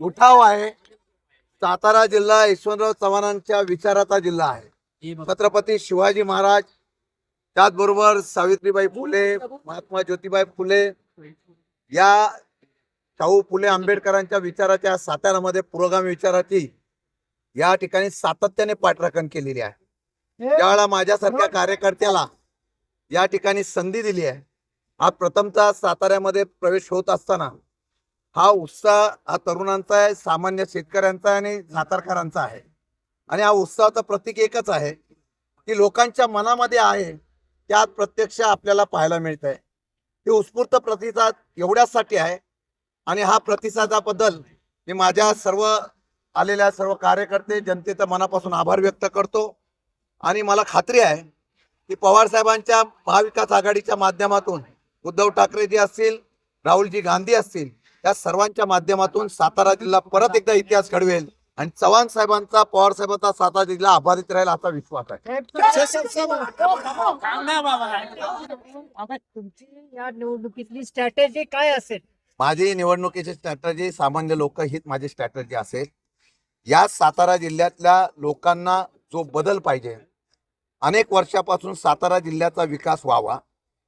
उठाव आहे. सातारा जिल्हा यशवंतराव चव्हाणांच्या विचाराचा जिल्हा आहे. छत्रपती शिवाजी महाराज त्याचबरोबर सावित्रीबाई फुले महात्मा ज्योतिबाई फुले या शाहू फुले आंबेडकरांच्या विचाराच्या साताऱ्यामध्ये पुरोगामी विचाराची या ठिकाणी सातत्याने पाठराखण केलेली आहे. त्यावेळेला माझ्यासारख्या कार्यकर्त्याला या ठिकाणी संधी दिली आहे. हा प्रथमचा साताऱ्यामध्ये प्रवेश होत असताना हा उत्साह हा तरुणांचा आहे सामान्य शेतकऱ्यांचा आहे आणि सातारकरांचा आहे. आणि हा उत्साहाचं प्रतीक एकच आहे की लोकांच्या मनामध्ये आहे त्यात प्रत्यक्ष आपल्याला पाहायला मिळत आहे हे उत्स्फूर्त प्रतिसाद एवढ्यासाठी आहे आणि हा प्रतिसादाबद्दल मी माझ्या सर्व आलेल्या सर्व कार्यकर्ते जनतेचा मनापासून आभार व्यक्त करतो. आणि मला खात्री आहे की पवार साहेबांच्या महाविकास आघाडीच्या माध्यमातून उद्धव ठाकरेजी असतील राहुलजी गांधी असतील या सर्वांच्या माध्यमातून सातारा जिल्हा परत एकदा इतिहास घडवेल. आणि चव्हाण साहेबांचा पवार साहेबांचा सातारा जिल्हा आभारित राहील असा विश्वास आहे. तुमची या निवडणुकीतली स्ट्रॅटेजी काय असेल? माझी निवडणुकीची स्ट्रॅटर्जी सामान्य लोक हीच माझी स्ट्रॅटर्जी असेल. या सातारा जिल्ह्यातल्या लोकांना जो बदल पाहिजे अनेक वर्षापासून सातारा जिल्ह्याचा विकास व्हावा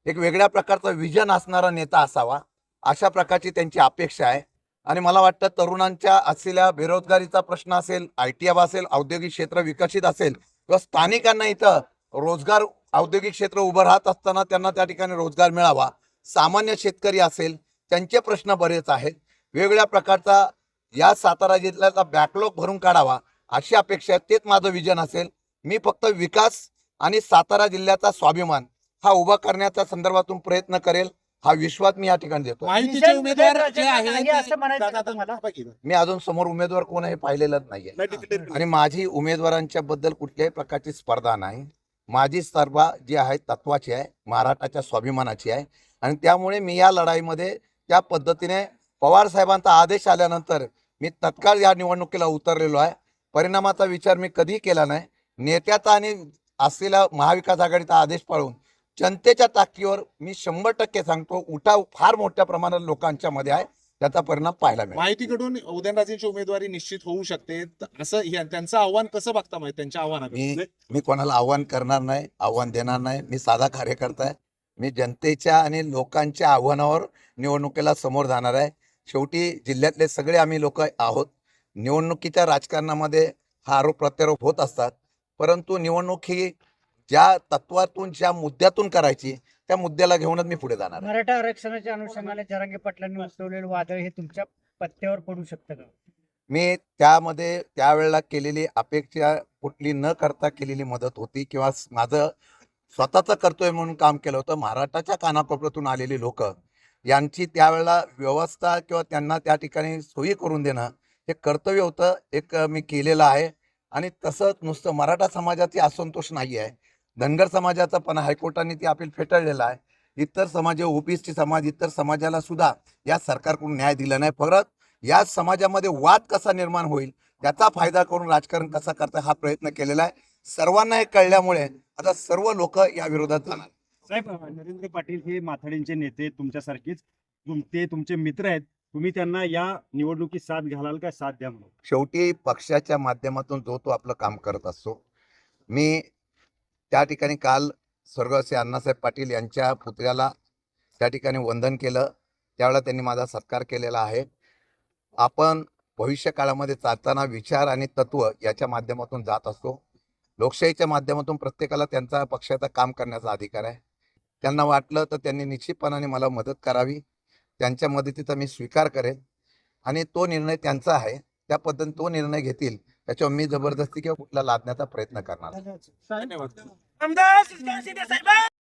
एक वेगळ्या प्रकारचा विजन असणारा नेता असावा अशा प्रकारची त्यांची अपेक्षा आहे. आणि मला वाटतं तरुणांच्या असलेल्या बेरोजगारीचा प्रश्न असेल आय टी असेल औद्योगिक क्षेत्र विकसित असेल किंवा स्थानिकांना इथं रोजगार औद्योगिक क्षेत्र उभं राहत असताना त्यांना त्या ठिकाणी रोजगार मिळावा सामान्य शेतकरी असेल त्यांचे प्रश्न बरेच आहेत. वेगवेगळ्या प्रकारचा या सातारा जिल्ह्याचा बॅकलॉग भरून काढावा अशी अपेक्षा आहे. तेच माझं विजन असेल. मी फक्त विकास आणि सातारा जिल्ह्याचा स्वाभिमान हा उभा करण्याच्या संदर्भातून प्रयत्न करेल. हा विश्वास मी या ठिकाणी देतो माहितीचे उमेदवार जे असं म्हणायचं मी अजून समोर उमेदवार कोण आहे पाहिलेलंच नाहीये. आणि माझी उमेदवारांच्या बद्दल कुठल्याही प्रकारची स्पर्धा नाही. माझी स्पर्धा जी आहे तत्वाची आहे महाराष्ट्राच्या स्वाभिमानाची आहे. आणि त्यामुळे मी या लढाईमध्ये त्या पद्धतीने पवार साहेबांचा आदेश आल्यानंतर मी तत्काळ या निवडणुकीला उतरलेलो आहे. परिणामाचा विचार मी कधीही केला नाही. नेत्याचा आणि असलेला महाविकास आघाडीचा आदेश पाळून जनतेच्या ताकदीवर मी शंभर टक्के सांगतो उठाव फार मोठ्या प्रमाणात लोकांच्या मध्ये आहे. त्याचा परिणाम पाहायला मिळेल. माहितीकडून उदयनराजेंची उमेदवारी निश्चित होऊ शकते. असं हे- त्यांचं आव्हान कसं बघता माहिती? त्यांच्या आव्हानाकडे मी मी कोणाला आव्हान करणार नाही आव्हान देणार नाही. मी साधा कार्यकर्ता आहे. मी जनतेच्या आणि लोकांच्या आव्हानावर निवडणुकीला समोर जाणार आहे. शेवटी जिल्ह्यातले सगळे आम्ही लोक आहोत. निवडणुकीच्या राजकारणामध्ये हा आरोप प्रत्यारोप होत असतात. परंतु निवडणूक ही ज्या तत्वातून ज्या मुद्द्यातून करायची त्या मुद्द्याला घेऊनच मी पुढे जाणार आहे. मराठा आरक्षणाच्या अनुषंगाने जरांगे पाटलांनी उचललेलं वादळ हे तुमच्या पत्त्यावर पडू शकतं का? मी त्यामध्ये त्यावेळेला केलेली अपेक्षा कुठली न करता केलेली मदत होती किंवा स- माझं स्वतःचं कर्तव्य म्हणून काम केलं होतं. महाराष्ट्राच्या कानाकोपऱ्यातून आलेली लोक यांची त्यावेळेला व्यवस्था किंवा त्यांना त्या ठिकाणी सोयी करून देणं हे कर्तव्य होतं. एक मी केलेलं आहे. आणि तसंच नुसतं मराठा समाजाचे असंतोष नाही आहे धनगर समाजाचा पण हायकोर्टाने ते अपील फेटाळलेलं आहे. इतर समाज ओबीसी समाज इतर समाजाला सुद्धा या सरकारकडून न्याय दिला नाही. परत या समाजामध्ये वाद कसा निर्माण होईल त्याचा फायदा करून राजकारण कसा करता हा प्रयत्न केलेला आहे. सर्वांना हे कळल्यामुळे आता सर्व लोक या विरोधात जाणार. साहेब नरेंद्र पाटील हे माथाडींचे नेते तुमच्यासारखेच तुम ते तुमचे मित्र आहेत. तुम्ही त्यांना या निवडणुकीत साथ घालाल का? साथ द्या म्हणून. शेवटी पक्षाच्या माध्यमातून जो तो आपलं काम करत असतो. मी त्या ठिकाणी काल स्वर्गवासी अण्णासाहेब पाटील यांच्या पुतळ्याला त्या ठिकाणी वंदन केलं. त्यावेळेला त्यांनी माझा सत्कार केलेला आहे. आपण भविष्य काळामध्ये चालताना विचार आणि तत्व याच्या माध्यमातून जात असतो. लोकशाहीच्या माध्यमातून प्रत्येकाला त्यांचा पक्षाचा काम करण्याचा अधिकार आहे. त्यांना वाटलं तर त्यांनी निश्चितपणाने मला मदत करावी. त्यांच्या मदतीचा मी स्वीकार करेन. आणि तो निर्णय त्यांचा आहे. त्या पद्धतीने तो निर्णय घेतील. त्याच्यावर मी जबरदस्ती किंवा कुठला लादण्याचा प्रयत्न करणार. नाही. धन्यवाद. आमदार